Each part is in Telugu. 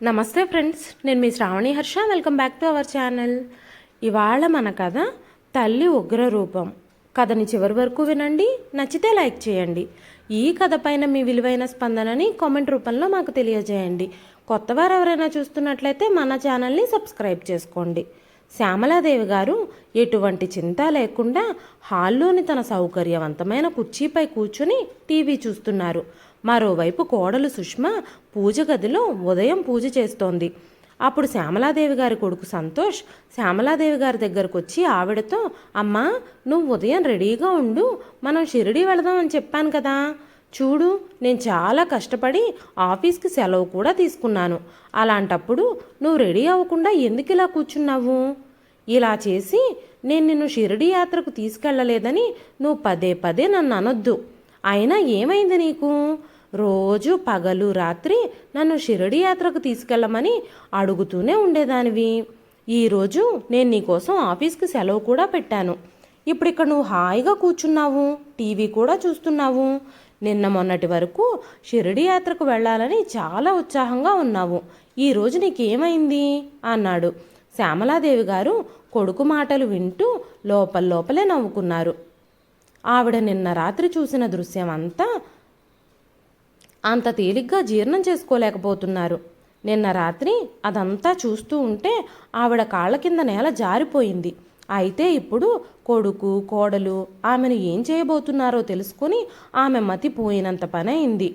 నమస్తే ఫ్రెండ్స్ నేను మీ Sravani Harsha. Welcome back to our channel. ఇవాళ మన కథ తల్లి ఉగ్ర రూపం. కథని చివరి వరకు వినండి నచ్చితే లైక్ చేయండి. ఈ కథ పైన మీ విలువైన స్పందనని కామెంట్ రూపంలో మాకు తెలియజేయండి. కొత్తవారు ఎవరైనా చూస్తున్నట్లయితే మన ఛానల్ని సబ్స్క్రైబ్ చేసుకోండి. శ్యామలాదేవి గారు ఎటువంటి చింత లేకుండా హాల్లోని తన సౌకర్యవంతమైన కుర్చీపై కూర్చుని టీవీ చూస్తున్నారు. మరోవైపు కోడలు సుష్మ పూజ గదిలో ఉదయం పూజ చేస్తోంది. అప్పుడు శ్యామలాదేవి గారి కొడుకు సంతోష్ శ్యామలాదేవి గారి దగ్గరకు వచ్చి ఆవిడతో అమ్మా నువ్వు ఉదయం రెడీగా ఉండు మనం షిరిడి వెళదామని చెప్పాను కదా. చూడు నేను చాలా కష్టపడి ఆఫీస్కి సెలవు కూడా తీసుకున్నాను. అలాంటప్పుడు నువ్వు రెడీ అవ్వకుండా ఎందుకు ఇలా కూర్చున్నావు? ఇలా చేసి నేను నిన్ను షిరిడి యాత్రకు తీసుకెళ్ళలేదని నువ్వు పదే పదే నన్ను అనొద్దు. అయినా ఏమైంది నీకు? రోజు పగలు రాత్రి నన్ను షిరడి యాత్రకు తీసుకెళ్ళమని అడుగుతూనే ఉండేదానివి. ఈరోజు నేను నీకోసం ఆఫీస్కి సెలవు కూడా పెట్టాను. ఇప్పుడు ఇక్కడ నువ్వు హాయిగా కూర్చున్నావు టీవీ కూడా చూస్తున్నావు. నిన్న మొన్నటి వరకు షిరిడి యాత్రకు వెళ్ళాలని చాలా ఉత్సాహంగా ఉన్నావు. ఈరోజు నీకేమైంది? అన్నాడు. శ్యామలాదేవి గారు కొడుకు మాటలు వింటూ లోపల లోపలే నవ్వుకున్నారు. ఆవిడ నిన్న రాత్రి చూసిన దృశ్యం అంతా అంత తేలిగ్గా జీర్ణం చేసుకోలేకపోతున్నారు. నిన్న రాత్రి అదంతా చూస్తూ ఉంటే ఆవిడ కాళ్ళ కింద నేల జారిపోయింది. అయితే ఇప్పుడు కొడుకు కోడలు ఆమెను ఏం చేయబోతున్నారో తెలుసుకొని ఆమె మతిపోయినంత పోయినంత అయింది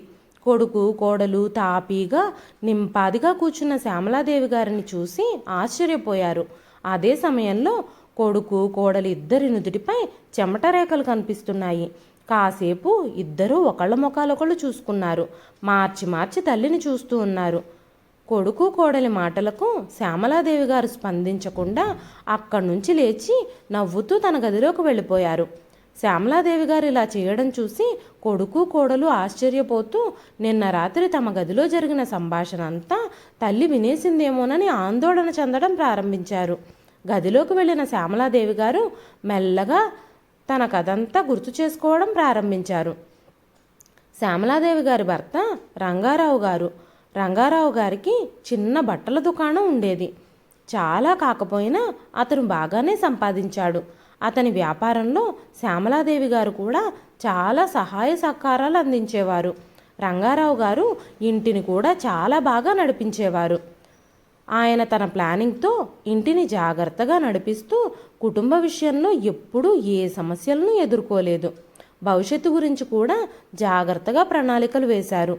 కొడుకు కోడలు తాపీగా నింపాదిగా కూర్చున్న శ్యామలాదేవి గారిని చూసి ఆశ్చర్యపోయారు. అదే సమయంలో కొడుకు కోడలు ఇద్దరి నుదుటిపై చెమట రేఖలు కనిపిస్తున్నాయి. కాసేపు ఇద్దరూ ఒకళ్ళ ముఖాలొకళ్ళు చూసుకున్నారు. మార్చి మార్చి తల్లిని చూస్తూ ఉన్నారు. కొడుకు కోడలి మాటలకు శ్యామలాదేవి గారు స్పందించకుండా అక్కడి నుంచి లేచి నవ్వుతూ తన గదిలోకి వెళ్ళిపోయారు. శ్యామలాదేవి గారు ఇలా చేయడం చూసి కొడుకు కోడలు ఆశ్చర్యపోతూ నిన్న రాత్రి తమ గదిలో జరిగిన సంభాషణ అంతా తల్లి వినేసిందేమోనని ఆందోళన చెందడం ప్రారంభించారు. గదిలోకి వెళ్ళిన శ్యామలాదేవి గారు మెల్లగా తన కథంతా గుర్తు చేసుకోవడం ప్రారంభించారు. శ్యామలాదేవి గారి భర్త రంగారావు గారు. రంగారావు గారికి చిన్న బట్టల దుకాణం ఉండేది. చాలా కాకపోయినా అతను బాగానే సంపాదించాడు. అతని వ్యాపారంలో శ్యామలాదేవి గారు కూడా చాలా సహాయ సహకారాలు అందించేవారు. రంగారావు గారు ఇంటిని కూడా చాలా బాగా నడిపించేవారు. ఆయన తన ప్లానింగ్తో ఇంటిని జాగ్రత్తగా నడిపిస్తూ కుటుంబ విషయంలో ఎప్పుడూ ఏ సమస్యలను ఎదుర్కోలేదు. భవిష్యత్తు గురించి కూడా జాగ్రత్తగా ప్రణాళికలు వేశారు.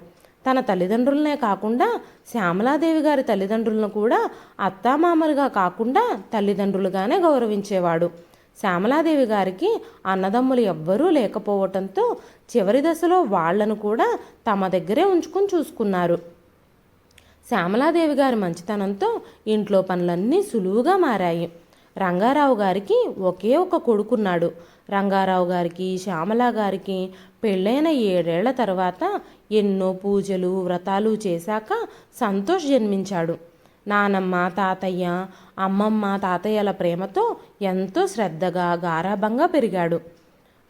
తన తల్లిదండ్రులనే కాకుండా శ్యామలాదేవి గారి తల్లిదండ్రులను కూడా అత్తామామలుగా కాకుండా తల్లిదండ్రులుగానే గౌరవించేవాడు. శ్యామలాదేవి గారికి అన్నదమ్ములు ఎవ్వరూ లేకపోవటంతో చివరి దశలో వాళ్ళను కూడా తమ దగ్గరే ఉంచుకుని చూసుకున్నారు. శ్యామలాదేవి గారి మంచితనంతో ఇంట్లో పనులన్నీ సులువుగా మారాయి. రంగారావు గారికి ఒకే ఒక కొడుకున్నాడు. రంగారావు గారికి శ్యామల గారికి పెళ్ళైన ఏడేళ్ళ తర్వాత ఎన్నో పూజలు వ్రతాలు చేశాక సంతోష్ జన్మించాడు. నానమ్మ తాతయ్య అమ్మమ్మ తాతయ్యల ప్రేమతో ఎంతో శ్రద్ధగా గారాభంగా పెరిగాడు.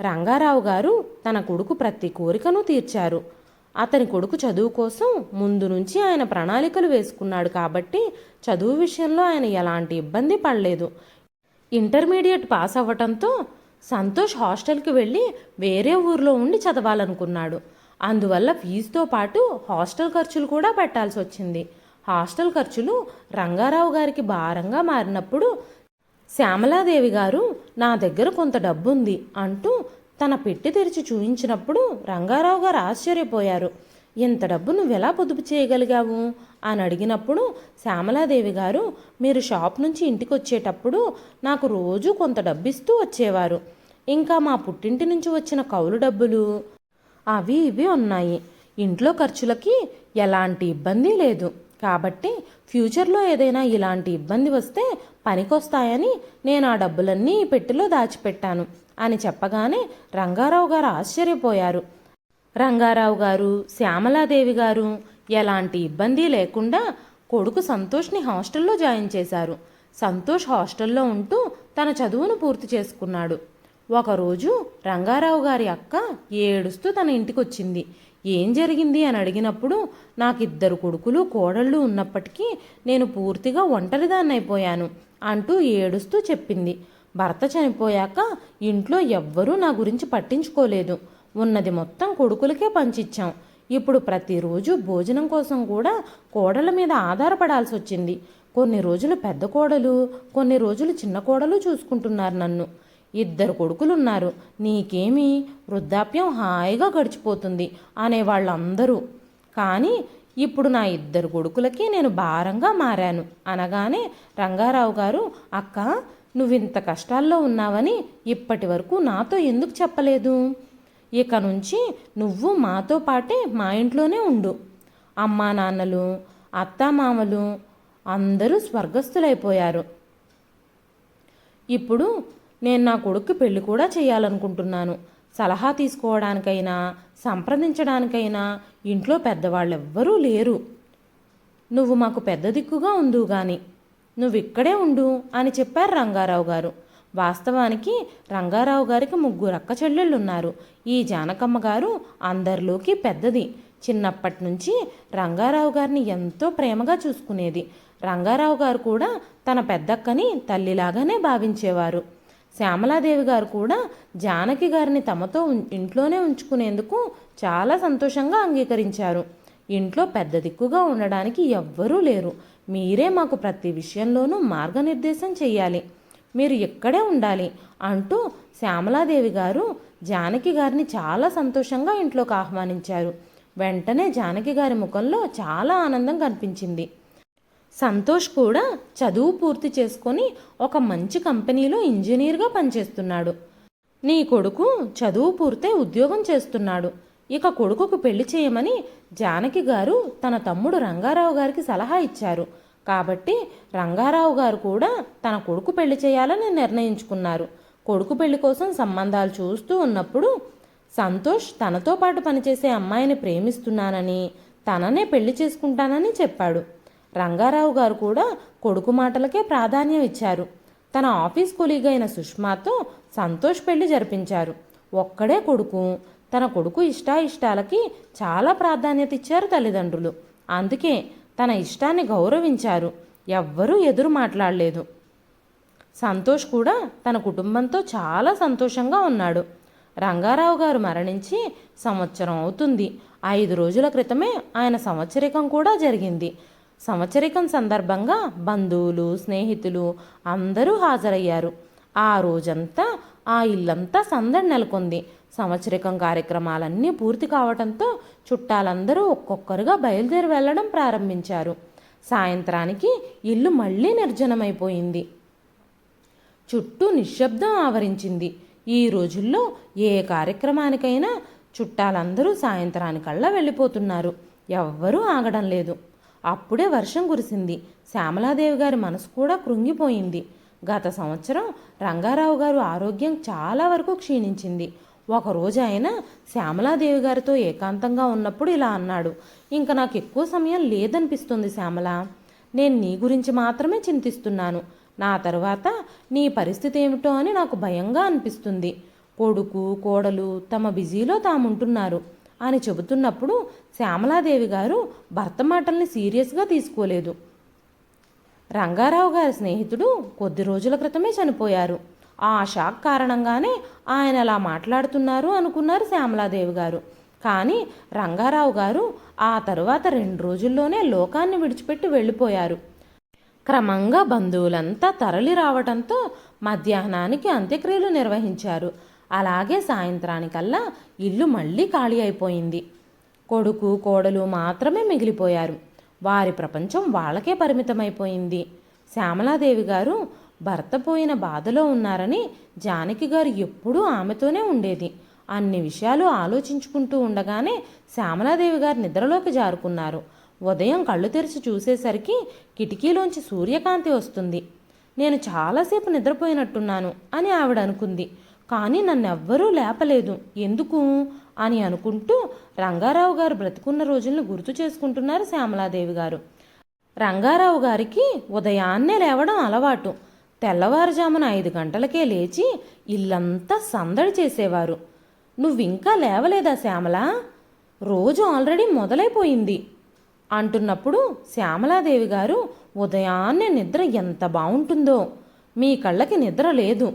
రంగారావు గారు తన కొడుకు ప్రతి కోరికను తీర్చారు. అతని కొడుకు చదువు కోసం ముందు నుంచి ఆయన ప్రణాళికలు వేసుకున్నాడు కాబట్టి చదువు విషయంలో ఆయన ఎలాంటి ఇబ్బంది పడలేదు. ఇంటర్మీడియట్ పాస్ అవ్వటంతో సంతోష్ హాస్టల్కి వెళ్ళి వేరే ఊర్లో ఉండి చదవాలనుకున్నాడు. అందువల్ల ఫీజుతో పాటు హాస్టల్ ఖర్చులు కూడా పెట్టాల్సి వచ్చింది. హాస్టల్ ఖర్చులు రంగారావు గారికి భారంగా మారినప్పుడు శ్యామలాదేవి గారు నా దగ్గర కొంత డబ్బుంది అంటూ తన పెట్టి తెరిచి చూయించినప్పుడు రంగారావు గారు ఆశ్చర్యపోయారు. ఇంత డబ్బు నువ్వెలా పొదుపు చేయగలిగావు? అని అడిగినప్పుడు శ్యామలాదేవి గారు మీరు షాప్ నుంచి ఇంటికి వచ్చేటప్పుడు నాకు రోజు కొంత డబ్బిస్తూ వచ్చేవారు. ఇంకా మా పుట్టింటి నుంచి వచ్చిన కౌలు డబ్బులు అవి ఇవి ఉన్నాయి. ఇంట్లో ఖర్చులకి ఎలాంటి ఇబ్బంది లేదు. కాబట్టి ఫ్యూచర్లో ఏదైనా ఇలాంటి ఇబ్బంది వస్తే పనికొస్తాయని నేను ఆ డబ్బులన్నీ ఈ పెట్టెలో దాచిపెట్టాను. అని చెప్పగానే రంగారావు గారు ఆశ్చర్యపోయారు. రంగారావు గారు శ్యామలాదేవి గారు ఎలాంటి ఇబ్బంది లేకుండా కొడుకు సంతోష్ని హాస్టల్లో జాయిన్ చేశారు. సంతోష్ హాస్టల్లో ఉంటూ తన చదువును పూర్తి చేసుకున్నాడు. ఒకరోజు రంగారావు గారి అక్క ఏడుస్తూ తన ఇంటికొచ్చింది. ఏం జరిగింది అని అడిగినప్పుడు నాకు ఇద్దరు కొడుకులు కోడళ్ళు ఉన్నప్పటికీ నేను పూర్తిగా ఒంటరిదాన్నైపోయాను అంటూ ఏడుస్తూ చెప్పింది. భర్త చనిపోయాక ఇంట్లో ఎవ్వరూ నా గురించి పట్టించుకోలేదు. ఉన్నది మొత్తం కొడుకులకే పంచిచ్చాం. ఇప్పుడు ప్రతిరోజు భోజనం కోసం కూడా కోడల మీద ఆధారపడాల్సి వచ్చింది. కొన్ని రోజులు పెద్ద కోడలు కొన్ని రోజులు చిన్న కోడలు చూసుకుంటున్నారు నన్ను. ఇద్దరు కొడుకులున్నారు. నీకేమి? వృద్ధాప్యం హాయిగా గడిచిపోతుంది అనేవాళ్ళందరూ కానీ ఇప్పుడు నా ఇద్దరు కొడుకులకి నేను భారంగా మారాను. అనగానే రంగారావు గారు అక్క నువ్వింత కష్టాల్లో ఉన్నావని ఇప్పటి వరకు నాతో ఎందుకు చెప్పలేదు? ఇక నుంచి నువ్వు మాతో పాటే మా ఇంట్లోనే ఉండు. అమ్మా నాన్నలు అత్తామామలు అందరూ స్వర్గస్థులైపోయారు. ఇప్పుడు నేను నా కొడుకు పెళ్ళి కూడా చేయాలనుకుంటున్నాను. సలహా తీసుకోవడానికైనా సంప్రదించడానికైనా ఇంట్లో పెద్దవాళ్ళెవ్వరూ లేరు. నువ్వు మాకు పెద్ద దిక్కుగా ఉందూ కానీ నువ్విక్కడే ఉండు అని చెప్పారు రంగారావు గారు. వాస్తవానికి రంగారావు గారికి ముగ్గురు అక్క చెల్లెళ్ళున్నారు. ఈ జానకమ్మ గారు అందరిలోకి పెద్దది. చిన్నప్పటి నుంచి రంగారావు గారిని ఎంతో ప్రేమగా చూసుకునేది. రంగారావు గారు కూడా తన పెద్దక్కని తల్లిలాగానే భావించేవారు. శ్యామలాదేవి గారు కూడా జానకి గారిని తమతో ఇంట్లోనే ఉంచుకునేందుకు చాలా సంతోషంగా అంగీకరించారు. ఇంట్లో పెద్ద దిక్కుగా ఉండడానికి ఎవ్వరూ లేరు. మీరే మాకు ప్రతి విషయంలోనూ మార్గనిర్దేశం చేయాలి మీరు ఇక్కడే ఉండాలి అంటూ శ్యామలాదేవి గారు జానకి గారిని చాలా సంతోషంగా ఇంట్లోకి ఆహ్వానించారు. వెంటనే జానకి గారి ముఖంలో చాలా ఆనందం కనిపించింది. సంతోష్ కూడా చదువు పూర్తి చేసుకొని ఒక మంచి కంపెనీలో ఇంజనీర్గా పనిచేస్తున్నాడు. నీ కొడుకు చదువు పూర్తయి ఉద్యోగం చేస్తున్నాడు. ఇక కొడుకుకు పెళ్ళి చేయమని జానకి గారు తన తమ్ముడు రంగారావు గారికి సలహా ఇచ్చారు. కాబట్టి రంగారావు గారు కూడా తన కొడుకు పెళ్ళి చేయాలని నిర్ణయించుకున్నారు. కొడుకు పెళ్ళి కోసం సంబంధాలు చూస్తూ ఉన్నప్పుడు సంతోష్ తనతో పాటు పనిచేసే అమ్మాయిని ప్రేమిస్తున్నానని తననే పెళ్ళి చేసుకుంటానని చెప్పాడు. రంగారావు గారు కూడా కొడుకు మాటలకే ప్రాధాన్యం ఇచ్చారు. తన ఆఫీస్ కొలీగ్ అయిన సుష్మాతో సంతోష్ పెళ్ళి జరిపించారు. ఒక్కడే కొడుకు తన కొడుకు ఇష్టాయిష్టాలకి చాలా ప్రాధాన్యత ఇచ్చారు తల్లిదండ్రులు. అందుకే తన ఇష్టాన్ని గౌరవించారు. ఎవ్వరూ ఎదురు మాట్లాడలేదు. సంతోష్ కూడా తన కుటుంబంతో చాలా సంతోషంగా ఉన్నాడు. రంగారావు గారు మరణించి సంవత్సరం అవుతుంది. ఐదు రోజుల క్రితమే ఆయన సంవత్సరికం కూడా జరిగింది. సంవత్సరికం సందర్భంగా బంధువులు స్నేహితులు అందరూ హాజరయ్యారు. ఆ రోజంతా ఆ ఇల్లంతా సందడి నెలకొంది. సంవత్సరికం కార్యక్రమాలన్నీ పూర్తి కావడంతో చుట్టాలందరూ ఒక్కొక్కరుగా బయలుదేరి వెళ్ళడం ప్రారంభించారు. సాయంత్రానికి ఇల్లు మళ్ళీ నిర్జనమైపోయింది. చుట్టూ నిశ్శబ్దం ఆవరించింది. ఈ రోజుల్లో ఏ కార్యక్రమానికైనా చుట్టాలందరూ సాయంత్రానికల్లా వెళ్ళిపోతున్నారు. ఎవ్వరూ ఆగడం లేదు. అప్పుడే వర్షం కురిసింది. శ్యామలాదేవి గారి మనసు కూడా కృంగిపోయింది. గత సంవత్సరం రంగారావు గారు ఆరోగ్యం చాలా వరకు క్షీణించింది. ఒకరోజు ఆయన శ్యామలాదేవి గారితో ఏకాంతంగా ఉన్నప్పుడు ఇలా అన్నాడు ఇంకా నాకు ఎక్కువ సమయం లేదనిపిస్తుంది శ్యామల. నేను నీ గురించి మాత్రమే చింతిస్తున్నాను. నా తర్వాత నీ పరిస్థితి ఏమిటో అని నాకు భయంగా అనిపిస్తుంది. కొడుకు కోడలు తమ బిజీలో తాముంటున్నారు అని చెబుతున్నప్పుడు శ్యామలాదేవి గారు భర్త మాటల్ని సీరియస్గా తీసుకోలేదు. రంగారావు గారి స్నేహితుడు కొద్ది రోజుల క్రితమే చనిపోయారు. ఆ షాక్ కారణంగానే ఆయన అలా మాట్లాడుతున్నారు అనుకున్నారు శ్యామలాదేవి గారు. కానీ రంగారావు గారు ఆ తరువాత రెండు రోజుల్లోనే లోకాన్ని విడిచిపెట్టి వెళ్ళిపోయారు. క్రమంగా బంధువులంతా తరలి రావడంతో మధ్యాహ్నానికి అంత్యక్రియలు నిర్వహించారు. అలాగే సాయంత్రానికల్లా ఇల్లు మళ్ళీ ఖాళీ అయిపోయింది. కొడుకు కోడలు మాత్రమే మిగిలిపోయారు. వారి ప్రపంచం వాళ్ళకే పరిమితమైపోయింది. శ్యామలాదేవి గారు భర్త పోయిన బాధలో ఉన్నారని జానకి గారు ఎప్పుడూ ఆమెతోనే ఉండేది. అన్ని విషయాలు ఆలోచించుకుంటూ ఉండగానే శ్యామలాదేవి గారు నిద్రలోకి జారుకున్నారు. ఉదయం కళ్ళు తెరిచి చూసేసరికి కిటికీలోంచి సూర్యకాంతి వస్తుంది. నేను చాలాసేపు నిద్రపోయినట్టున్నాను అని ఆవిడ అనుకుంది. కానీ నన్నెవ్వరూ లేపలేదు. ఎందుకు? అని అనుకుంటూ రంగారావు గారు బ్రతుకున్న రోజుల్ని గుర్తు చేసుకుంటున్నారు శ్యామలాదేవి గారు. రంగారావు గారికి ఉదయాన్నే లేవడం అలవాటు. తెల్లవారుజామున ఐదు గంటలకే లేచి ఇల్లంతా సందడి చేసేవారు. నువ్వింకా లేవలేదా శ్యామల? రోజు ఆల్రెడీ మొదలైపోయింది అంటున్నప్పుడు శ్యామలాదేవి గారు ఉదయాన్నే నిద్ర ఎంత బాగుంటుందో మీ కళ్ళకి నిద్ర లేదు.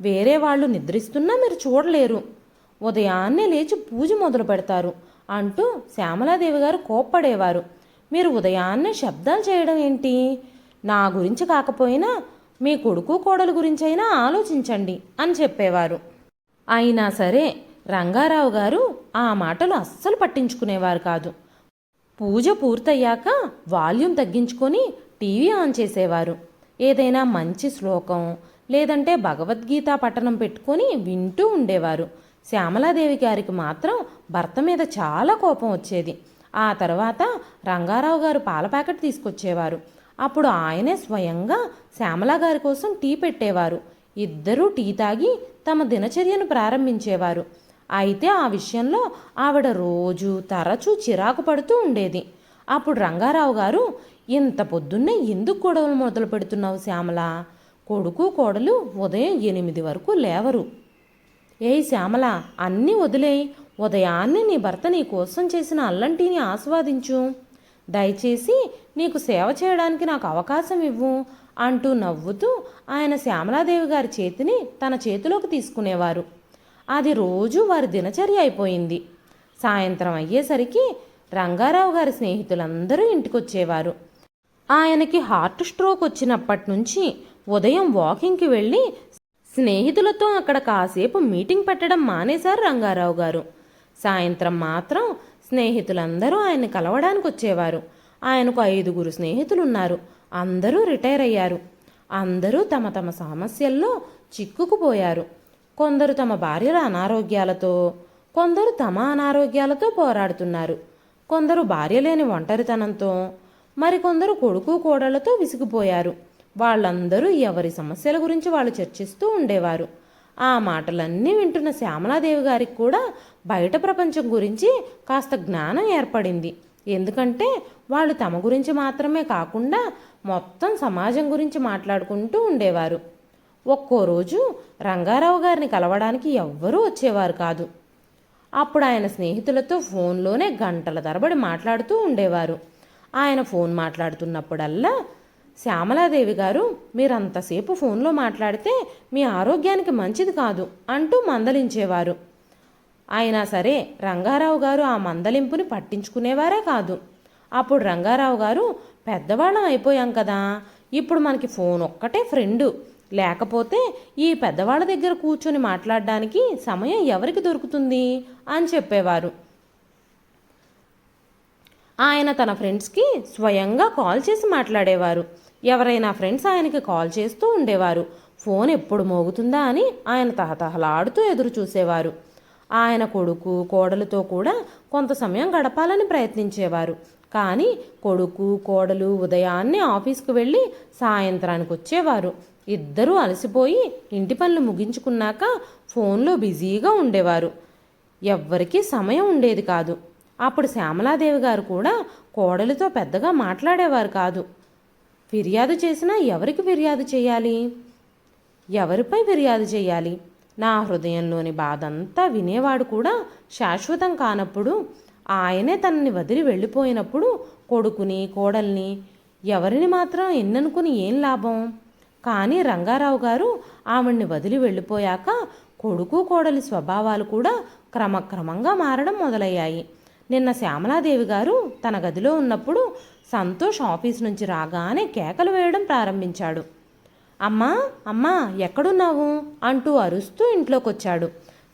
వేరే వాళ్ళు నిద్రిస్తున్నా మీరు చూడలేరు. ఉదయాన్నే లేచి పూజ మొదలు పెడతారు అంటూ శ్యామలాదేవి గారు కోప్పడేవారు. మీరు ఉదయాన్నే శబ్దాలు చేయడం ఏంటి? నా గురించి కాకపోయినా మీ కొడుకు కోడలు గురించైనా ఆలోచించండి అని చెప్పేవారు. అయినా సరే రంగారావు గారు ఆ మాటలు అస్సలు పట్టించుకునేవారు కాదు. పూజ పూర్తయ్యాక వాల్యూమ్ తగ్గించుకొని టీవీ ఆన్ చేసేవారు. ఏదైనా మంచి శ్లోకం లేదంటే భగవద్గీత పఠనం పెట్టుకొని వింటూ ఉండేవారు. శ్యామలాదేవి గారికి మాత్రం భర్త మీద చాలా కోపం వచ్చేది. ఆ తర్వాత రంగారావు గారు పాల ప్యాకెట్ తీసుకొచ్చేవారు. అప్పుడు ఆయనే స్వయంగా శ్యామలా గారి కోసం టీ పెట్టేవారు. ఇద్దరూ టీ తాగి తమ దినచర్యను ప్రారంభించేవారు. అయితే ఆ విషయంలో ఆవిడ రోజు తరచూ చిరాకు పడుతూ ఉండేది. అప్పుడు రంగారావు గారు ఇంత పొద్దున్నే ఎందుకు గొడవలు మొదలు పెడుతున్నావు శ్యామల? కొడుకు కోడలు ఉదయం ఎనిమిది వరకు లేవరు. ఏ శ్యామల అన్నీ వదిలేయి. ఉదయాన్నే నీ భర్త నీ కోసం చేసిన అల్లంటీని ఆస్వాదించు. దయచేసి నీకు సేవ చేయడానికి నాకు అవకాశం ఇవ్వు అంటూ నవ్వుతూ ఆయన శ్యామలాదేవి గారి చేతిని తన చేతిలోకి తీసుకునేవారు. అది రోజు వారి దినచర్య అయిపోయింది. సాయంత్రం అయ్యేసరికి రంగారావు గారి స్నేహితులందరూ ఇంటికొచ్చేవారు. ఆయనకి హార్ట్ స్ట్రోక్ వచ్చినప్పటి నుంచి ఉదయం వాకింగ్కి వెళ్ళి స్నేహితులతో అక్కడ కాసేపు మీటింగ్ పెట్టడం మానేశారు రంగారావు గారు. సాయంత్రం మాత్రం స్నేహితులందరూ ఆయన్ని కలవడానికి వచ్చేవారు. ఆయనకు ఐదుగురు స్నేహితులు ఉన్నారు అందరూ రిటైర్ అయ్యారు. అందరూ తమ తమ సమస్యల్లో చిక్కుకుపోయారు కొందరు తమ భార్యల అనారోగ్యాలతో కొందరు తమ అనారోగ్యాలతో పోరాడుతున్నారు. కొందరు భార్య లేని ఒంటరితనంతో మరికొందరు కొడుకు కోడళ్ళతో విసిగిపోయారు. వాళ్ళందరూ ఎవరి సమస్యల గురించి వాళ్ళు చర్చిస్తూ ఉండేవారు. ఆ మాటలన్నీ వింటున్న శ్యామలాదేవి గారికి కూడా బయట ప్రపంచం గురించి కాస్త జ్ఞానం ఏర్పడింది. ఎందుకంటే వాళ్ళు తమ గురించి మాత్రమే కాకుండా మొత్తం సమాజం గురించి మాట్లాడుకుంటూ ఉండేవారు. ఒక్కో రోజు రంగారావు గారిని కలవడానికి ఎవ్వరూ వచ్చేవారు కాదు. అప్పుడు ఆయన స్నేహితులతో ఫోన్లోనే గంటల తరబడి మాట్లాడుతూ ఉండేవారు. ఆయన ఫోన్ మాట్లాడుతున్నప్పుడల్లా శ్యామలాదేవి గారు మీరంతసేపు ఫోన్లో మాట్లాడితే మీ ఆరోగ్యానికి మంచిది కాదు అంటూ మందలించేవారు. అయినా సరే రంగారావు గారు ఆ మందలింపుని పట్టించుకునేవారే కాదు. అప్పుడు రంగారావు గారు పెద్దవాళ్ళం అయిపోయాం కదా ఇప్పుడు మనకి ఫోన్ ఒక్కటే ఫ్రెండు. లేకపోతే ఈ పెద్దవాళ్ళ దగ్గర కూర్చొని మాట్లాడడానికి సమయం ఎవరికి దొరుకుతుంది? అని చెప్పేవారు. ఆయన తన ఫ్రెండ్స్కి స్వయంగా కాల్ చేసి మాట్లాడేవారు. ఎవరైనా ఫ్రెండ్స్ ఆయనకి కాల్ చేస్తూ ఉండేవారు. ఫోన్ ఎప్పుడు మోగుతుందా అని ఆయన తహతహలాడుతూ ఎదురు చూసేవారు. ఆయన కొడుకు కోడలతో కూడా కొంత సమయం గడపాలని ప్రయత్నించేవారు. కానీ కొడుకు కోడలు ఉదయాన్నే ఆఫీస్కు వెళ్ళి సాయంత్రానికి వచ్చేవారు. ఇద్దరూ అలసిపోయి ఇంటి పనులు ముగించుకున్నాక ఫోన్లో బిజీగా ఉండేవారు. ఎవ్వరికీ సమయం ఉండేది కాదు. అప్పుడు శ్యామలాదేవి గారు కూడా కోడలితో పెద్దగా మాట్లాడేవారు కాదు. ఫిర్యాదు చేసినా ఎవరికి ఫిర్యాదు చేయాలి? ఎవరిపై ఫిర్యాదు చేయాలి? నా హృదయంలోని బాధంతా వినేవాడు కూడా శాశ్వతం కానప్పుడు ఆయనే తనని వదిలి వెళ్ళిపోయినప్పుడు కొడుకుని కోడల్ని ఎవరిని మాత్రం ఎన్ననుకుని ఏం లాభం? కానీ రంగారావు గారు ఆవిడ్ని వదిలి వెళ్ళిపోయాక కొడుకు కోడలి స్వభావాలు కూడా క్రమక్రమంగా మారడం మొదలయ్యాయి. నిన్న శ్యామలాదేవి గారు తన గదిలో ఉన్నప్పుడు సంతోష్ ఆఫీస్ నుంచి రాగానే కేకలు వేయడం ప్రారంభించాడు. అమ్మా అమ్మా ఎక్కడున్నావు? అంటూ అరుస్తూ ఇంట్లోకొచ్చాడు.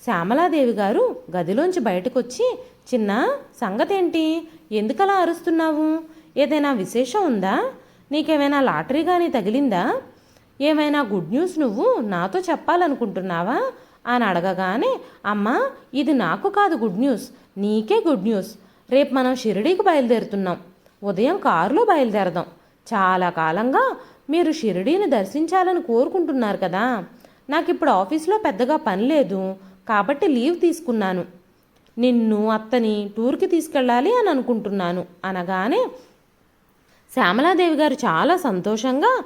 శ్యామలాదేవి గారు గదిలోంచి బయటకొచ్చి చిన్న సంగతేంటి? ఎందుకలా అరుస్తున్నావు? ఏదైనా విశేషం ఉందా? నీకేమైనా లాటరీ కానీ తగిలిందా? ఏమైనా గుడ్ న్యూస్ నువ్వు నాతో చెప్పాలనుకుంటున్నావా? అని అడగగానే అమ్మా ఇది నాకు కాదు గుడ్ న్యూస్. నీకే గుడ్ న్యూస్ రేపు మనం షిరిడీకి బయలుదేరుతున్నాం. ఉదయం కారులో బయలుదేరదాం. చాలా కాలంగా మీరు షిరిడీని దర్శించాలని కోరుకుంటున్నారు కదా. నాకు ఇప్పుడు ఆఫీస్లో పెద్దగా పని లేదు. కాబట్టి లీవ్ తీసుకున్నాను. నిన్ను అత్తని టూర్కి తీసుకెళ్ళాలి అని అనుకుంటున్నాను. అనగానే శ్యామలాదేవి గారు చాలా సంతోషంగా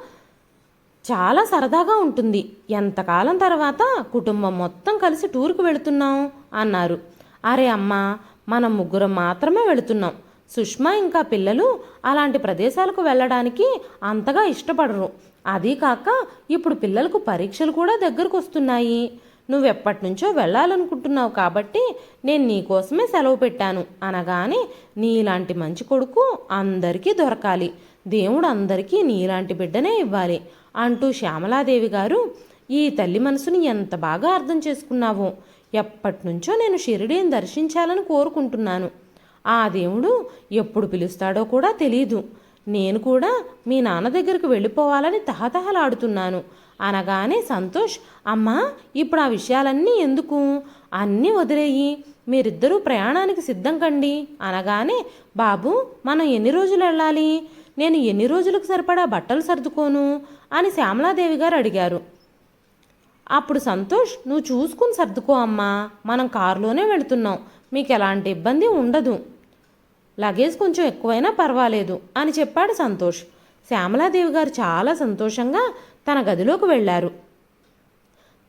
చాలా సరదాగా ఉంటుంది. ఎంతకాలం తర్వాత కుటుంబం మొత్తం కలిసి టూర్కి వెళుతున్నాం? అన్నారు. అరే అమ్మా మనం ముగ్గురం మాత్రమే వెళుతున్నాం. సుష్మా ఇంకా పిల్లలు అలాంటి ప్రదేశాలకు వెళ్ళడానికి అంతగా ఇష్టపడరు. అదీ కాక ఇప్పుడు పిల్లలకు పరీక్షలు కూడా దగ్గరకు వస్తున్నాయి నువ్వెప్పటి నుంచో వెళ్ళాలనుకుంటున్నావు కాబట్టి నేను నీకోసమే సెలవు పెట్టాను అనగానే నీలాంటి మంచి కొడుకు అందరికీ దొరకాలి. దేవుడు అందరికీ నీలాంటి బిడ్డనే ఇవ్వాలి అంటూ శ్యామలాదేవి గారు ఈ తల్లి మనసుని ఎంత బాగా అర్థం చేసుకున్నావో? ఎప్పటి నుంచో నేను షిరిడీని దర్శించాలని కోరుకుంటున్నాను. ఆ దేవుడు ఎప్పుడు పిలుస్తాడో కూడా తెలీదు. నేను కూడా మీ నాన్న దగ్గరికి వెళ్ళిపోవాలని తహతహలాడుతున్నాను. అనగానే సంతోష్ అమ్మా ఇప్పుడు ఆ విషయాలన్నీ ఎందుకు? అన్నీ వదిలేయి. మీరిద్దరూ ప్రయాణానికి సిద్ధం కండి. అనగానే బాబు మనం ఎన్ని రోజులు వెళ్ళాలి? నేను ఎన్ని రోజులకు సరిపడా బట్టలు సర్దుకోను? అని శ్యామలాదేవి గారు అడిగారు. అప్పుడు సంతోష్ నువ్వు చూసుకుని సర్దుకో అమ్మా మనం కారులోనే వెళుతున్నాం మీకు ఎలాంటి ఇబ్బంది ఉండదు. లగేజ్ కొంచెం ఎక్కువైనా పర్వాలేదు అని చెప్పాడు సంతోష్. శ్యామలాదేవి గారు చాలా సంతోషంగా తన గదిలోకి వెళ్ళారు.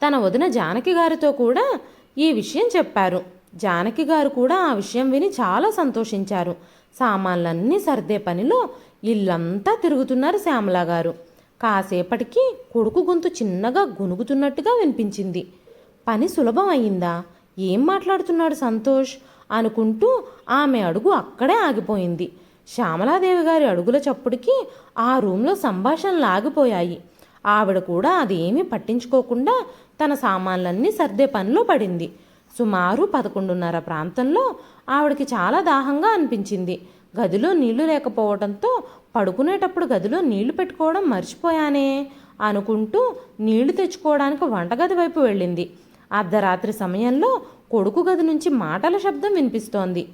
తన వదిన జానకి గారితో కూడా ఈ విషయం చెప్పారు. జానకి గారు కూడా ఆ విషయం విని చాలా సంతోషించారు. సామాన్లన్నీ సర్దే పనిలో ఇల్లంతా తిరుగుతున్నారు శ్యామల గారు. కాసేపటికి కొడుకు గొంతు చిన్నగా గొనుగుతున్నట్టుగా వినిపించింది. పని సులభం అయిందా? ఏం మాట్లాడుతున్నాడు సంతోష్? అనుకుంటూ ఆమె అడుగు అక్కడే ఆగిపోయింది. శ్యామలాదేవి గారి అడుగుల చప్పుడికి ఆ రూంలో సంభాషణలు ఆగిపోయాయి ఆవిడ కూడా అదేమీ పట్టించుకోకుండా తన సామాన్లన్నీ సర్దే పనిలో పడింది. సుమారు పదకొండున్నర ప్రాంతంలో ఆవిడకి చాలా దాహంగా అనిపించింది. గదిలో నీళ్ళు లేకపోవడంతో పడుకునేటప్పుడు గదిలో నీళ్ళు పెట్టుకోవడం మర్చిపోయానే అనుకుంటూ నీళ్ళు తెచ్చుకోవడానికి వంటగది వైపు వెళ్ళింది. అర్ధరాత్రి సమయంలో కొడుకు గది నుంచి మాటల శబ్దం వినిపిస్తోంది.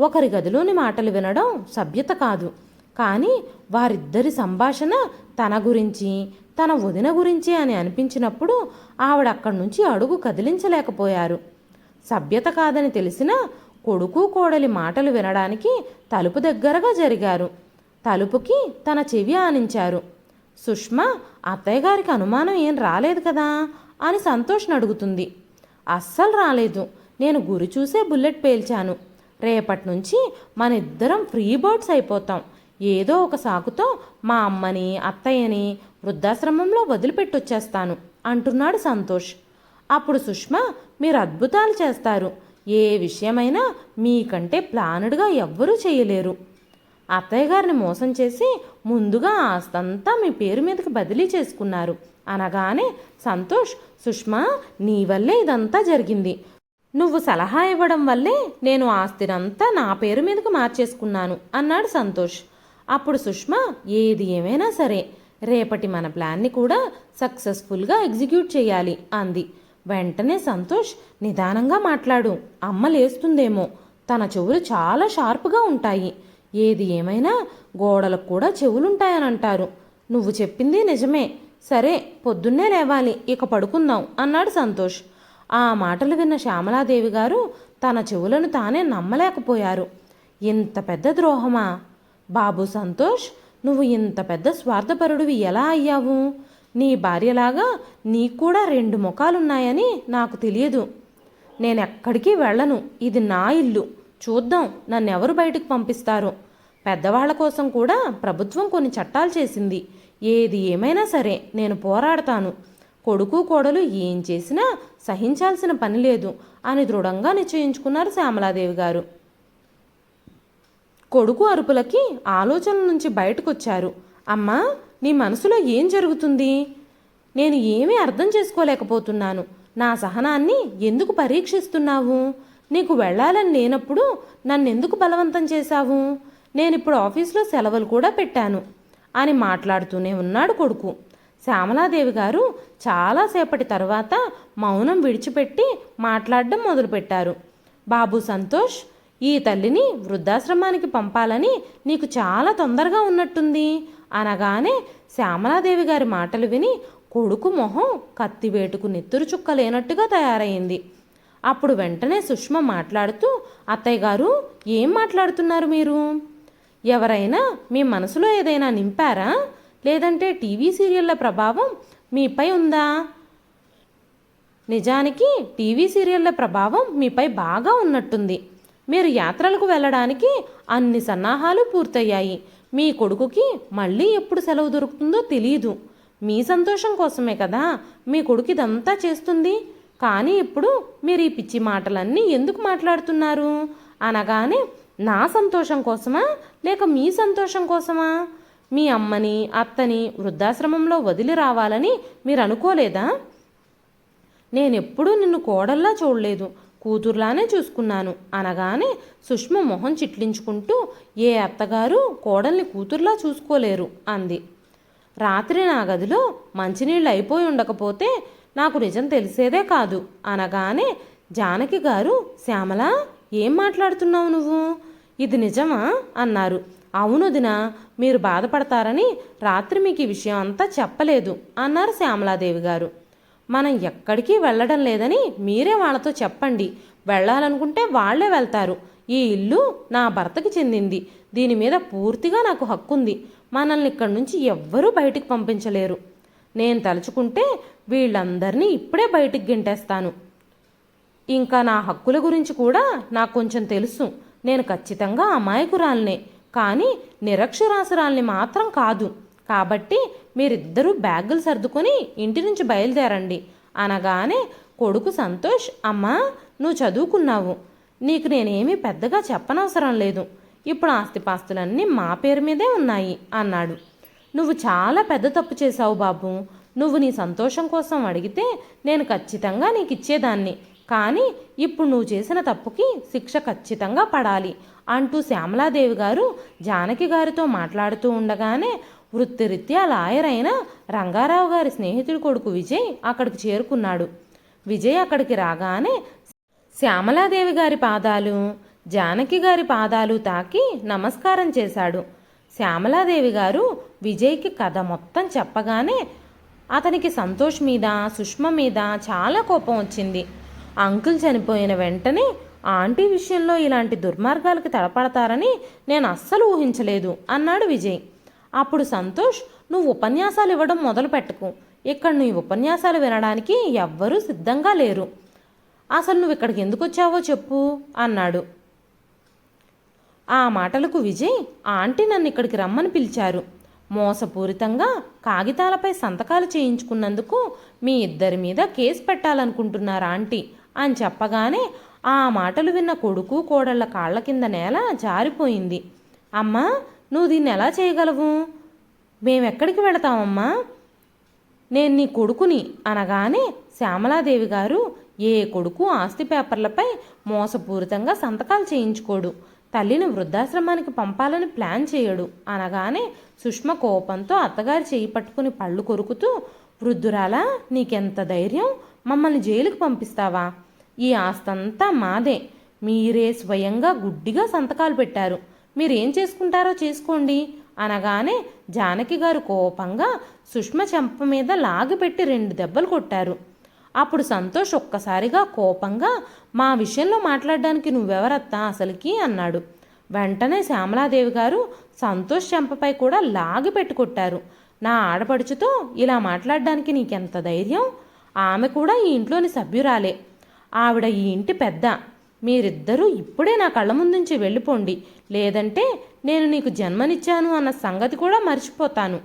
ఒకరి గదిలోని మాటలు వినడం సభ్యత కాదు. కానీ వారిద్దరి సంభాషణ తన గురించి తన వదిన గురించి అని అనిపించినప్పుడు ఆవిడ అక్కడి నుంచి అడుగు కదిలించలేకపోయారు. సభ్యత కాదని తెలిసినా కొడుకు కోడలి మాటలు వినడానికి తలుపు దగ్గరగా జరిగారు. తలుపుకి తన చెవి ఆనించారు. సుష్మా అత్తయ్య గారికి అనుమానం ఏం రాలేదు కదా? అని సంతోష్ని అడుగుతుంది. అస్సలు రాలేదు. నేను గురి చూసే బుల్లెట్ పేల్చాను. రేపటి నుంచి మన ఇద్దరం ఫ్రీ బర్డ్స్ అయిపోతాం. ఏదో ఒక సాకుతో మా అమ్మని అత్తయ్యని వృద్ధాశ్రమంలో వదిలిపెట్టొచ్చేస్తాను అంటున్నాడు సంతోష్. అప్పుడు సుష్మా మీరు అద్భుతాలు చేస్తారు. ఏ విషయమైనా మీకంటే ప్లానుడ్గా ఎవ్వరూ చేయలేరు. అత్తయ్య గారిని మోసం చేసి ముందుగా ఆస్తంతా మీ పేరు మీదకి బదిలీ చేసుకున్నారు. అనగానే సంతోష్ సుష్మా నీ వల్లే ఇదంతా జరిగింది. నువ్వు సలహా ఇవ్వడం వల్లే నేను ఆస్తినంతా నా పేరు మీదకు మార్చేసుకున్నాను అన్నాడు సంతోష్. అప్పుడు సుష్మా ఏది ఏమైనా సరే రేపటి మన ప్లాన్ని కూడా సక్సెస్ఫుల్గా ఎగ్జిక్యూట్ చేయాలి అంది. వెంటనే సంతోష్ నిదానంగా మాట్లాడు అమ్మ లేస్తుందేమో. తన చెవులు చాలా షార్ప్గా ఉంటాయి. ఏది ఏమైనా గోడలకు కూడా చెవులుంటాయని అంటారు నువ్వు చెప్పింది నిజమే. సరే పొద్దున్నే లేవాలి ఇక పడుకుందాం అన్నాడు సంతోష్. ఆ మాటలు విన్న శ్యామలాదేవి గారు తన చెవులను తానే నమ్మలేకపోయారు. ఇంత పెద్ద ద్రోహమా? బాబు సంతోష్ నువ్వు ఇంత పెద్ద స్వార్థపరుడివి ఎలా అయ్యావు? నీ భార్యలాగా నీకు కూడా రెండు ముఖాలున్నాయని నాకు తెలియదు. నేను ఎక్కడికి వెళ్ళను ఇది నా ఇల్లు. చూద్దాం నన్నెవరు బయటకు పంపిస్తారో. పెద్దవాళ్ళ కోసం కూడా ప్రభుత్వం కొన్ని చట్టాలు చేసింది. ఏది ఏమైనా సరే నేను పోరాడతాను. కొడుకు కోడలు ఏం చేసినా సహించాల్సిన పని లేదు అని దృఢంగా నిశ్చయించుకున్నారు శ్యామలాదేవి గారు. కొడుకు అరుపులకి ఆలోచనల నుంచి బయటకొచ్చారు. అమ్మా నీ మనసులో ఏం జరుగుతుంది? నేను ఏమీ అర్థం చేసుకోలేకపోతున్నాను. నా సహనాన్ని ఎందుకు పరీక్షిస్తున్నావు? నీకు వెళ్ళాలని లేనప్పుడు నన్నెందుకు బలవంతం చేశావు? నేనిప్పుడు ఆఫీస్లో సెలవులు కూడా పెట్టాను. అని మాట్లాడుతూనే ఉన్నాడు కొడుకు. శ్యామలాదేవి గారు చాలాసేపటి తర్వాత మౌనం విడిచిపెట్టి మాట్లాడడం మొదలుపెట్టారు. బాబు సంతోష్ ఈ తల్లిని వృద్ధాశ్రమానికి పంపాలని నీకు చాలా తొందరగా ఉన్నట్టుంది అనగానే శ్యామలాదేవి గారి మాటలు విని కొడుకు మొహం కత్తివేటుకు నెత్తురు చుక్క లేనట్టుగా తయారైంది. అప్పుడు వెంటనే సుష్మ మాట్లాడుతూ అత్తయ్య గారు ఏం మాట్లాడుతున్నారు మీరు? ఎవరైనా మీ మనసులో ఏదైనా నింపారా? లేదంటే టీవీ సీరియళ్ళ ప్రభావం మీపై ఉందా? నిజానికి టీవీ సీరియళ్ళ ప్రభావం మీపై బాగా ఉన్నట్టుంది. మీరు యాత్రలకు వెళ్ళడానికి అన్ని సన్నాహాలు పూర్తయ్యాయి. మీ కొడుకుకి మళ్ళీ ఎప్పుడు సెలవు దొరుకుతుందో తెలియదు మీ సంతోషం కోసమే కదా మీ కొడుకు ఇదంతా చేస్తుంది? కానీ ఇప్పుడు మీరు ఈ పిచ్చి మాటలన్నీ ఎందుకు మాట్లాడుతున్నారు? అనగానే నా సంతోషం కోసమా? లేక మీ సంతోషం కోసమా? మీ అమ్మని అత్తని వృద్ధాశ్రమంలో వదిలి రావాలని మీరు అనుకోలేదా? నేనెప్పుడూ నిన్ను కోడల్లా చూడలేదు. కూతుర్లానే చూసుకున్నాను. అనగానే సుష్మ మొహం చిట్లించుకుంటూ ఏ అత్తగారు కోడల్ని కూతుర్లా చూసుకోలేరు అంది. రాత్రి నా గదిలో మంచినీళ్ళు అయిపోయి ఉండకపోతే నాకు నిజం తెలిసేదే కాదు అనగానే జానకి గారు శ్యామల ఏం మాట్లాడుతున్నావు నువ్వు? ఇది నిజమా? అన్నారు. అవును దినా మీరు బాధపడతారని రాత్రి మీకు ఈ విషయం అంతా చెప్పలేదు అన్నారు శ్యామలాదేవి గారు. మనం ఎక్కడికి వెళ్ళడం లేదని మీరే వాళ్ళతో చెప్పండి. వెళ్ళాలనుకుంటే వాళ్ళే వెళ్తారు. ఈ ఇల్లు నా భర్తకి చెందింది. దీని మీద పూర్తిగా నాకు హక్కుంది. మనల్ని ఇక్కడి నుంచి ఎవ్వరూ బయటికి పంపించలేరు. నేను తలుచుకుంటే వీళ్ళందరినీ ఇప్పుడే బయటికి గింటేస్తాను. ఇంకా నా హక్కుల గురించి కూడా నాకు కొంచెం తెలుసు. నేను ఖచ్చితంగా అమాయకురాలనే కానీ నిరక్షరాసురాల్ని మాత్రం కాదు. కాబట్టి మీరిద్దరూ బ్యాగులు సర్దుకొని ఇంటి నుంచి బయలుదేరండి. అనగానే కొడుకు సంతోష్ అమ్మా నువ్వు చదువుకున్నావు. నీకు నేనేమీ పెద్దగా చెప్పనవసరం లేదు. ఇప్పుడు ఆస్తిపాస్తులన్నీ మా పేరు మీదే ఉన్నాయి అన్నాడు. నువ్వు చాలా పెద్ద తప్పు చేశావు బాబు. నువ్వు నీ సంతోషం కోసం అడిగితే నేను ఖచ్చితంగా నీకు ఇచ్చేదాన్ని. కానీ ఇప్పుడు నువ్వు చేసిన తప్పుకి శిక్ష ఖచ్చితంగా పడాలి అంటూ శ్యామలాదేవి గారు జానకి గారితో మాట్లాడుతూ ఉండగానే వృత్తిరీత్యా లాయర్ అయిన రంగారావు గారి స్నేహితుడి కొడుకు విజయ్ అక్కడికి చేరుకున్నాడు. విజయ్ అక్కడికి రాగానే శ్యామలాదేవి గారి పాదాలు జానకి గారి పాదాలు తాకి నమస్కారం చేశాడు. శ్యామలాదేవి గారు విజయ్కి కథ మొత్తం చెప్పగానే అతనికి సంతోష్ మీద సుష్మ మీద చాలా కోపం వచ్చింది. అంకుల్ చనిపోయిన వెంటనే ఆంటీ విషయంలో ఇలాంటి దుర్మార్గాలకి తలపడతారని నేను అస్సలు ఊహించలేదు అన్నాడు విజయ్. అప్పుడు సంతోష్ నువ్వు ఉపన్యాసాలు ఇవ్వడం మొదలు పెట్టకు. ఇక్కడ నీ ఉపన్యాసాలు వినడానికి ఎవ్వరూ సిద్ధంగా లేరు. అసలు నువ్వు ఇక్కడికి ఎందుకు వచ్చావో చెప్పు అన్నాడు. ఆ మాటలకు విజయ్ ఆంటీ నన్ను ఇక్కడికి రమ్మని పిలిచారు. మోసపూరితంగా కాగితాలపై సంతకాలు చేయించుకున్నందుకు మీ ఇద్దరి మీద కేసు పెట్టాలనుకుంటున్నారు ఆంటీ? అని చెప్పగానే ఆ మాటలు విన్న కొడుకు కోడళ్ళ కాళ్ళ కింద నేల జారిపోయింది. అమ్మా నువ్వు దీన్ని ఎలా చేయగలవు? మేమెక్కడికి వెళతామమ్మా? నేను నీ కొడుకుని అనగానే శ్యామలాదేవి గారు ఏ కొడుకు ఆస్తి పేపర్లపై మోసపూరితంగా సంతకాలు చేయించుకోడు. తల్లిని వృద్ధాశ్రమానికి పంపాలని ప్లాన్ చేయడు. అనగానే సుష్మ కోపంతో అత్తగారి చేయి పట్టుకుని పళ్ళు కొరుకుతూ వృద్ధురాలా నీకెంత ధైర్యం? మమ్మల్ని జైలుకు పంపిస్తావా? ఈ ఆస్తంతా మాదే. మీరే స్వయంగా గుడ్డిగా సంతకాలు పెట్టారు. మీరేం చేసుకుంటారో చేసుకోండి. అనగానే జానకి గారు కోపంగా సుష్మ చెంప మీద లాగిపెట్టి రెండు దెబ్బలు కొట్టారు. అప్పుడు సంతోష్ ఒక్కసారిగా కోపంగా మా విషయంలో మాట్లాడడానికి నువ్వెవరత్తా అసలుకి? అన్నాడు. వెంటనే శ్యామలాదేవి గారు సంతోష్ చెంపపై కూడా లాగి పెట్టుకొట్టారు. నా ఆడపడుచుతో ఇలా మాట్లాడడానికి నీకెంత ధైర్యం? ఆమె కూడా ఈ ఇంట్లోని సభ్యురాలే. ఆవిడ ఈ ఇంటి పెద్ద. మీరిద్దరూ ఇప్పుడే నా కళ్ళ ముందుంచి వెళ్ళిపోండి. లేదంటే నేను నీకు జన్మనిచ్చాను అన్న సంగతి కూడా మర్చిపోతాను.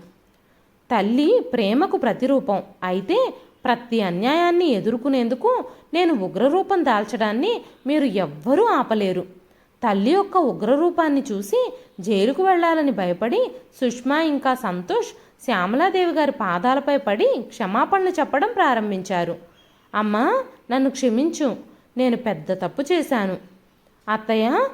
తల్లి ప్రేమకు ప్రతిరూపం. అయితే ప్రతి అన్యాయాన్ని ఎదుర్కొనేందుకు నేను ఉగ్రరూపం దాల్చడాన్ని మీరు ఎవ్వరూ ఆపలేరు. తల్లి యొక్క ఉగ్రరూపాన్ని చూసి జైలుకు వెళ్ళాలని భయపడి సుష్మా ఇంకా సంతోష్ శ్యామలాదేవి గారి పాదాలపై పడి క్షమాపణలు చెప్పడం ప్రారంభించారు. అమ్మా నన్ను క్షమించు నేను పెద్ద తప్పు చేశాను. అత్తయ్య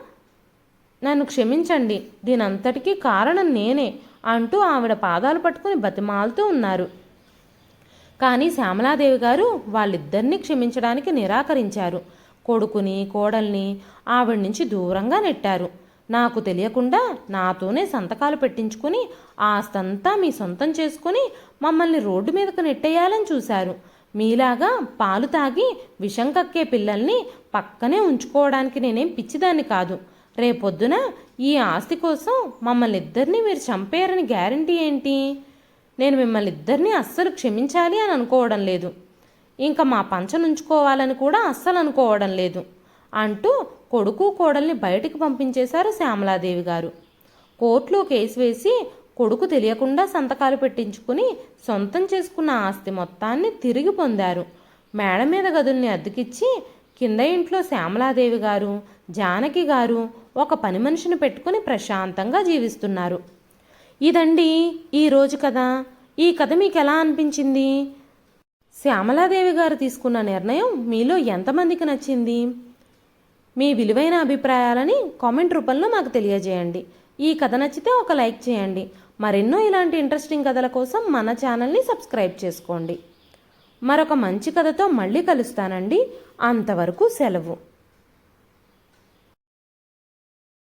నన్ను క్షమించండి దీనంతటికీ కారణం నేనే అంటూ ఆవిడ పాదాలు పట్టుకుని బతిమాలుతూ ఉన్నారు. కానీ శ్యామలాదేవి గారు వాళ్ళిద్దరినీ క్షమించడానికి నిరాకరించారు. కొడుకుని కోడల్ని ఆవిడ నుంచి దూరంగా నెట్టారు. నాకు తెలియకుండా నాతోనే సంతకాలు పెట్టించుకుని ఆస్తంతా మీ సొంతం చేసుకుని మమ్మల్ని రోడ్డు మీదకు నెట్టేయాలని చూశారు. మీలాగా పాలు తాగి విషం కక్కే పిల్లల్ని పక్కనే ఉంచుకోవడానికి నేనేం పిచ్చిదాన్ని కాదు. రేపొద్దున ఈ ఆస్తి కోసం మమ్మల్ని ఇద్దరిని మీరు చంపేయరని గ్యారంటీ ఏంటి? నేను మిమ్మల్ని ఇద్దరిని అస్సలు క్షమించాలి అని అనుకోవడం లేదు. ఇంకా మా పంచనుంచుకోవాలని కూడా అస్సలు అనుకోవడం లేదు. అంటూ కొడుకు కోడల్ని బయటికి పంపించేశారు శ్యామలాదేవి గారు. కోర్టులో కేసు వేసి కొడుకు తెలియకుండా సంతకాలు పెట్టించుకుని సొంతం చేసుకున్న ఆస్తి మొత్తాన్ని తిరిగి పొందారు. మేడ మీద గదుల్ని అద్దెకిచ్చి కింద ఇంట్లో శ్యామలాదేవి గారు జానకి గారు ఒక పని మనిషిని పెట్టుకుని ప్రశాంతంగా జీవిస్తున్నారు. ఇదండి ఈరోజు కథ. ఈ కథ మీకు ఎలా అనిపించింది? శ్యామలాదేవి గారు తీసుకున్న నిర్ణయం మీలో ఎంతమందికి నచ్చింది? మీ విలువైన అభిప్రాయాలని కామెంట్ రూపంలో మాకు తెలియజేయండి. ఈ కథ నచ్చితే ఒక లైక్ చేయండి. మరెన్నో ఇలాంటి ఇంట్రెస్టింగ్ కథల కోసం మన ఛానల్ని సబ్స్క్రైబ్ చేసుకోండి. మరొక మంచి కథతో మళ్ళీ కలుస్తానండి. అంతవరకు సెలవు.